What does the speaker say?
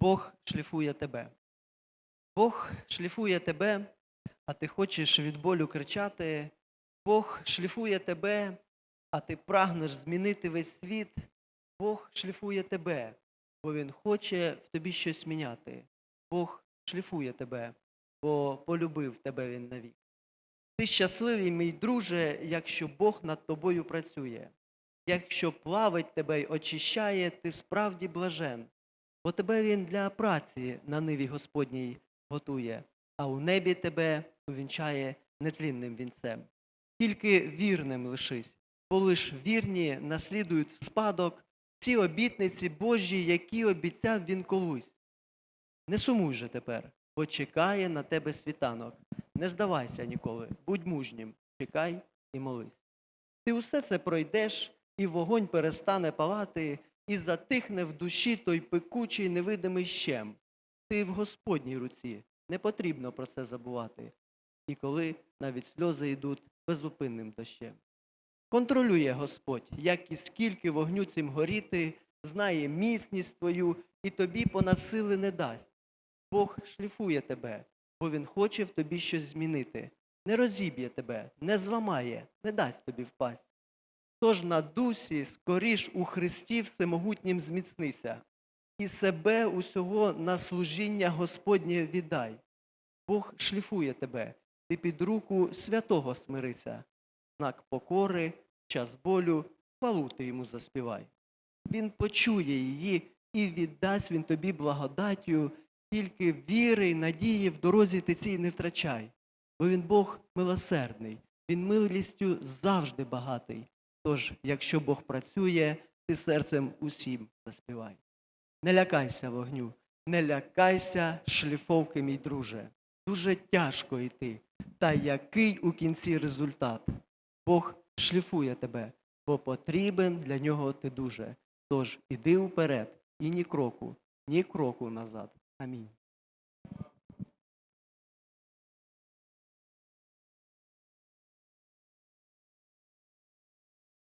Бог шліфує тебе. Бог шліфує тебе, а ти хочеш від болю кричати. Бог шліфує тебе, а ти прагнеш змінити весь світ. Бог шліфує тебе, бо Він хоче в тобі щось міняти. Бог шліфує тебе, бо полюбив тебе Він навік. Ти щасливий, мій друже, якщо Бог над тобою працює. Якщо плавить тебе й очищає, ти справді блажен, бо тебе він для праці на ниві Господній готує, а у небі тебе увінчає нетлінним вінцем. Тільки вірним лишись, бо лиш вірні наслідують в спадок ці обітниці Божі, які обіцяв він колись. Не сумуй же тепер, бо чекає на тебе світанок. Не здавайся ніколи, будь мужнім, чекай і молись. Ти усе це пройдеш, і вогонь перестане палати, і затихне в душі той пекучий невидимий щем. Ти в Господній руці, не потрібно про це забувати. І коли навіть сльози йдуть безупинним дощем. Контролює Господь, як і скільки вогню цим горіти, знає міцність твою і тобі понад сили не дасть. Бог шліфує тебе, бо Він хоче в тобі щось змінити. Не розіб'є тебе, не зламає, не дасть тобі впасть. Тож на дусі скоріш у Христі всемогутнім зміцнися, і себе усього на служіння Господнє віддай. Бог шліфує тебе, ти під руку святого смирися. Знак покори, час болю, хвалу ти йому заспівай. Він почує її і віддасть він тобі благодаттю, тільки віри й надії в дорозі ти цій не втрачай. Бо він Бог милосердний, він милістю завжди багатий. Тож, якщо Бог працює, ти серцем усім заспівай. Не лякайся вогню, не лякайся шліфовки, мій друже. Дуже тяжко йти. Та який у кінці результат? Бог шліфує тебе, бо потрібен для нього ти дуже. Тож іди вперед і ні кроку, ні кроку назад. Амінь.